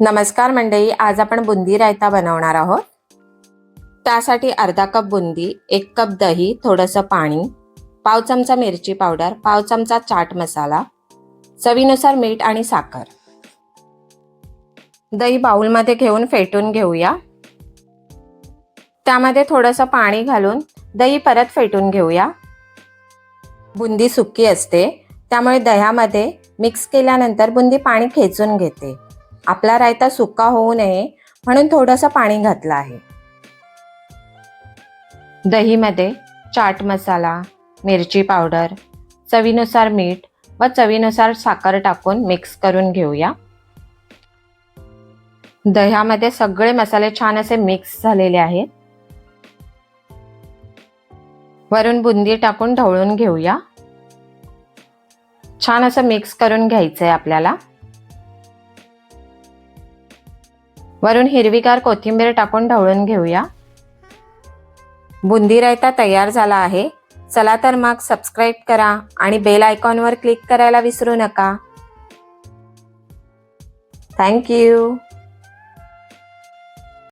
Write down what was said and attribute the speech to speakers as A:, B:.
A: नमस्कार मंडळी आज आपण बुंदी रायता बनवणार आहोत. त्यासाठी अर्धा कप बुंदी एक कप दही थोडंसं पाणी पाव चमचा मिरची पावडर पाव चमचा चाट मसाला चवीनुसार मीठ आणि साखर. दही बाउलमध्ये घेऊन फेटून घेऊया. त्यामध्ये थोडंसं पाणी घालून दही परत फेटून घेऊया. बुंदी सुकी असते त्यामुळे दह्यामध्ये मिक्स केल्यानंतर बुंदी पाणी खेचून घेते. आपला रायता सुका होऊ नये म्हणून थोडंसं पाणी घातलं आहे. दहीमध्ये चाट मसाला मिरची पावडर चवीनुसार मीठ व चवीनुसार साखर टाकून मिक्स करून घेऊया. दह्यामध्ये सगळे मसाले छान असे मिक्स झालेले आहेत. वरून बुंदी टाकून ढवळून घेऊया. छान असं मिक्स करून घ्यायचं आहे आपल्याला. वरून हिरवीगार कोथिंबीर टाकून ढवळून घेऊया. बुंदी रायता तयार झाला आहे. चला तर मग सबस्क्राईब करा आणि बेल आयकॉनवर क्लिक करायला विसरू नका. थँक्यू